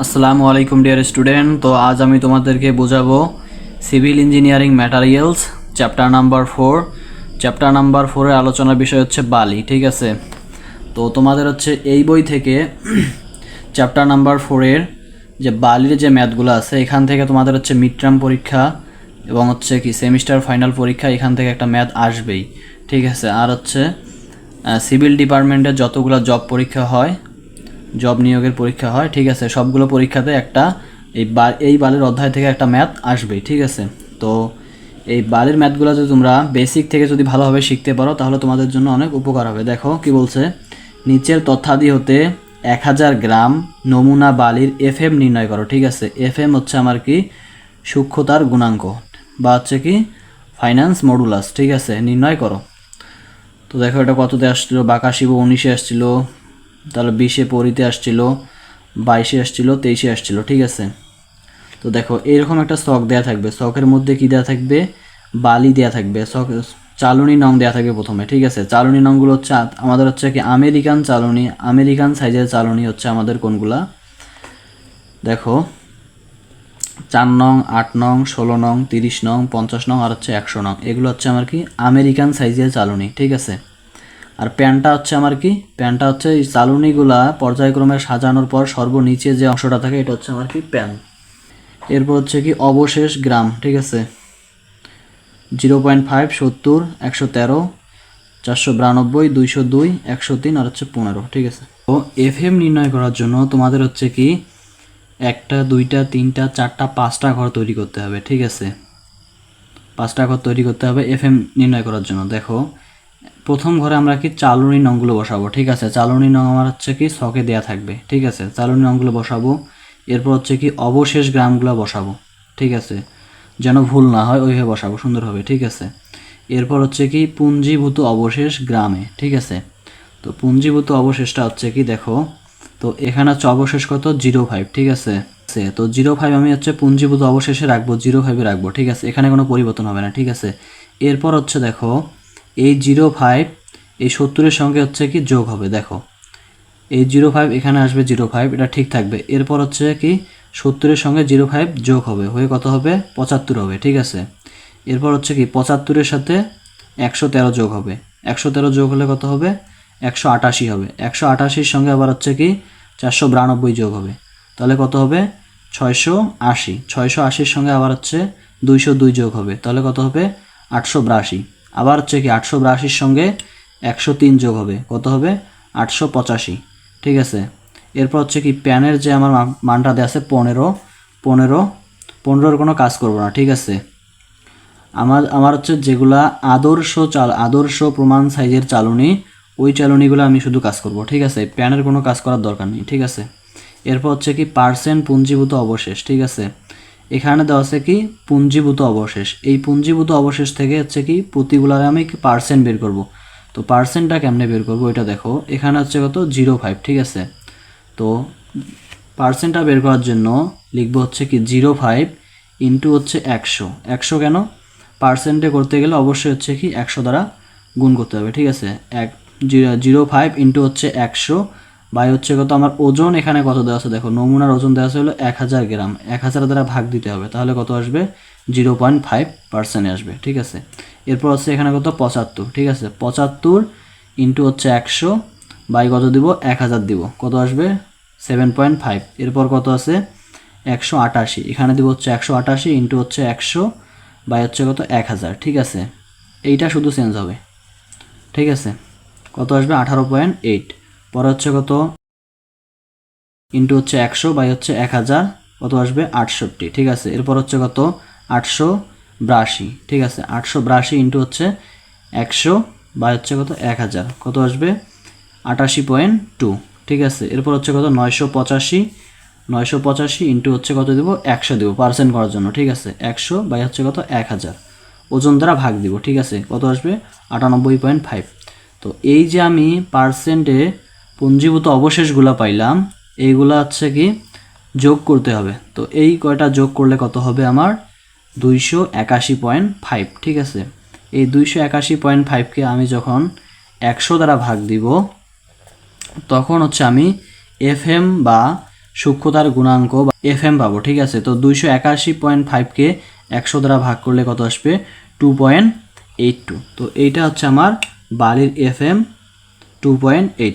আসসালামু আলাইকুম, dear student. তো আজ আমি তোমাদেরকে বোঝাবো civil engineering materials, chapter number four. Chapter number ফোরের আলোচনার বিষয় হচ্ছে বালি, ঠিক আছে? তো তোমাদের হচ্ছে এই বই থেকে চ্যাপ্টার নাম্বার ফোরের যে বালির যে ম্যাথগুলো আছে, এখান থেকে তোমাদের হচ্ছে মিড টার্ম পরীক্ষা এবং হচ্ছে কি সেমিস্টার ফাইনাল পরীক্ষা, এখান থেকে একটা ম্যাথ আসবেই, ঠিক আছে? আর হচ্ছে সিভিল ডিপার্টমেন্টের যতগুলো জব পরীক্ষা হয় জব নিয়োগের পরীক্ষা হয়, ঠিক আছে? সবগুলো পরীক্ষাতে একটা এই বা, এই বালের অধ্যায় থেকে একটা ম্যাথ আসবেই, ঠিক আছে? তো এই বালের ম্যাথগুলো যদি তোমরা বেসিক থেকে যদি ভালোভাবে শিখতে পারো, তাহলে তোমাদের জন্য অনেক উপকার হবে। দেখো কি বলছে? নিচের তথ্যাদি হতে এক হাজার গ্রাম নমুনা বালির এফ এম নির্ণয় করো, ঠিক আছে? এফ এম হচ্ছে আমার কি? সূক্ষ্মতার গুণাঙ্ক বা হচ্ছে কি? ফাইন্যান্স মডুলাস ঠিক আছে? নির্ণয় করো। তো দেখো এটা কততে আসছিল? বাঁকা উনিশে আসছিল। তাহলে বিশে পরিতে আসছিল, বাইশে আসছিল, তেইশে আসছিল, ঠিক আছে? তো দেখো, এরকম একটা স্টক দেয়া থাকবে। স্টকের মধ্যে কি দেয়া থাকবে? বালি দেয়া থাকবে। স্টক চালনি নং দেয়া থাকবে প্রথমে, ঠিক আছে? চালনি নংগুলো হচ্ছে আমাদের হচ্ছে কি আমেরিকান চালনি, আমেরিকান সাইজের চালনি হচ্ছে আমাদের কোনগুলা? দেখো, চার নং, আট নং, ষোলো নং, তিরিশ নং, পঞ্চাশ নং আর হচ্ছে একশো নং। এগুলো হচ্ছে আমার কি আমেরিকান সাইজের চালনি, ঠিক আছে? আর প্যানটা হচ্ছে আমার কি? প্যানটা হচ্ছে এই চালুনিগুলা পর্যায়ক্রমে সাজানোর পর সর্বনিচে যে অংশটা থাকে, এটা হচ্ছে আমার কি? প্যান। এরপর হচ্ছে কি অবশেষ গ্রাম, ঠিক আছে? জিরো পয়েন্ট ফাইভ, সত্তর, একশো তেরো, চারশো বিরানব্বই, দুইশো দুই, একশো তিন আর হচ্ছে পনেরো, ঠিক আছে? তো এফ এম নির্ণয় করার জন্য তোমাদের হচ্ছে কি একটা, দুইটা, তিনটা, চারটা, পাঁচটা ঘর তৈরি করতে হবে, ঠিক আছে? পাঁচটা ঘর তৈরি করতে হবে এফ এম নির্ণয় করার জন্য। দেখো প্রথম ঘরে আমরা কি চালনি নংগুলো বসাবো? ঠিক আছে, চালনি নং আমার হচ্ছে কি ছকে দেয়া থাকবে। ঠিক আছে, চালনি নংগুলো বসাবো। এরপর হচ্ছে কি অবশেষ গ্রামগুলো বসাবো। ঠিক আছে, যেন ভুল না হয় ওইভাবে বসাবো, সুন্দরভাবে। ঠিক আছে, এরপর হচ্ছে কি পুঞ্জীভূত অবশেষ গ্রামে। ঠিক আছে, তো পুঞ্জীভূত অবশেষটা হচ্ছে কি দেখো, তো এখানে হচ্ছে অবশেষ কত? Zero five. ঠিক আছে, তো জিরো ফাইভ আমি হচ্ছে পুঞ্জীভূত অবশেষে রাখব, জিরো ফাইভে রাখব। ঠিক আছে, এখানে কোনো পরিবর্তন হবে না। ঠিক আছে, এরপর হচ্ছে দেখো এই জিরো ফাইভ এই সত্তরের সঙ্গে হচ্ছে কি যোগ হবে, দেখো। এই জিরো ফাইভ এখানে আসবে জিরো ফাইভ এটা ঠিক থাকবে। এরপর হচ্ছে কি সত্তরের সঙ্গে জিরো ফাইভ যোগ হবে, হয়ে কত হবে? পঁচাত্তর হবে, ঠিক আছে? এরপর হচ্ছে কি পঁচাত্তরের সাথে একশো তেরো যোগ হবে। একশো তেরো যোগ হলে কত হবে? একশো আটাশি হবে। একশো আটাশির সঙ্গে আবার হচ্ছে কি চারশো বিরানব্বই যোগ হবে। তাহলে কত হবে? ছয়শো আশি। ছয়শো আশির সঙ্গে আবার হচ্ছে দুইশো দুই যোগ হবে। তাহলে কত হবে? আটশো বিরাশি। আবার হচ্ছে কি আটশো বিরাশির সঙ্গে একশো তিন যোগ হবে। কত হবে? আটশো পঁচাশি। ঠিক আছে? এরপর হচ্ছে কি প্যানের যে আমার মানটা দেওয়া আছে পনেরো পনেরো, পনেরোর কোনো কাজ করব না, ঠিক আছে? আমার আমার হচ্ছে যেগুলা আদর্শ চাল, আদর্শ প্রমাণ সাইজের চালনি, ওই চালনিগুলো আমি শুধু কাজ করব, ঠিক আছে? প্যানের কোনো কাজ করার দরকার নেই, ঠিক আছে? এরপর হচ্ছে কি পার্সেন্ট পুঞ্জীভূত অবশেষ, ঠিক আছে? এখানে দেওয়া আছে কি, পুঞ্জীভূত অবশেষ। এই পুঞ্জীভূত অবশেষ থেকে হচ্ছে কি প্রতিগুলার আমি পার্সেন্ট বের করব। তো পার্সেন্টটা কেমনে বের করব, এটা দেখো। এখানে হচ্ছে কত জিরো ফাইভ ঠিক আছে? তো পার্সেন্টটা বের করার জন্য লিখব হচ্ছে কি জিরো ফাইভ ইন্টু হচ্ছে একশো। একশো কেন? পার্সেন্টে করতে গেলে অবশ্যই হচ্ছে কি, একশো দ্বারা গুণ করতে হবে, ঠিক আছে? এক জিরো ফাইভ ইন্টু হচ্ছে একশো বাই হচ্ছে কত, আমার ওজন এখানে কত দেওয়া আছে? দেখো, নমুনার ওজন দেওয়া আছে হলো এক হাজার গ্রাম। এক হাজার দ্বারা ভাগ দিতে হবে, তাহলে কত আসবে? জিরো পয়েন্ট ফাইভ পার্সেন্টে আসবে, ঠিক আছে? এরপর হচ্ছে এখানে কত? পঁচাত্তর, ঠিক আছে? পঁচাত্তর ইন্টু হচ্ছে একশো, বাই কত দিব? এক হাজার দিব। কত আসবে? Seven point five. এরপর কত আছে? একশো আটাশি। এখানে দিব হচ্ছে একশো আটাশি ইন্টু হচ্ছে একশো, বাই হচ্ছে কত? এক হাজার, ঠিক আছে? এইটা শুধু চেঞ্জ হবে, ঠিক আছে? কত আসবে? আঠারো পয়েন্ট এইট। পরে হচ্ছে কত? ইন্টু হচ্ছে একশো বাই হচ্ছে এক হাজার, কত আসবে? আটষট্টি, ঠিক আছে? এরপর হচ্ছে কত? আটশো বিরাশি, ঠিক আছে? আটশো বিরাশি ইন্টু হচ্ছে একশো বাই হচ্ছে কত? এক হাজার, কত আসবে? আটাশি পয়েন্ট টু ঠিক আছে? এরপর হচ্ছে কত? নয়শো পঁচাশি নয়শো পঁচাশি ইন্টু হচ্ছে কত দেবো? একশো দেবো পার্সেন্ট করার জন্য, ঠিক আছে? একশো বাই হচ্ছে কত? এক হাজার, ওজন দ্বারা ভাগ দিব, ঠিক আছে? কত আসবে? আটানব্বই পয়েন্ট ফাইভ তো এই যে আমি পার্সেন্টে পুঞ্জীভূত অবশেষগুলো পাইলাম, এইগুলা হচ্ছে কি, যোগ করতে হবে। তো এই কয়টা যোগ করলে কত হবে আমার? দুইশো একাশি পয়েন্ট ফাইভ ঠিক আছে? এই দুইশো একাশি পয়েন্ট ফাইভকে আমি যখন একশো দ্বারা ভাগ দিব, তখন হচ্ছে আমি এফএম বা সূক্ষ্মতার গুণাঙ্ক বা এফ এম পাবো, ঠিক আছে? তো দুইশো একাশি পয়েন্ট ফাইভকে একশো দ্বারা ভাগ করলে কত আসবে? Two point eight two. তো এইটা হচ্ছে আমার বালির F M two point eight.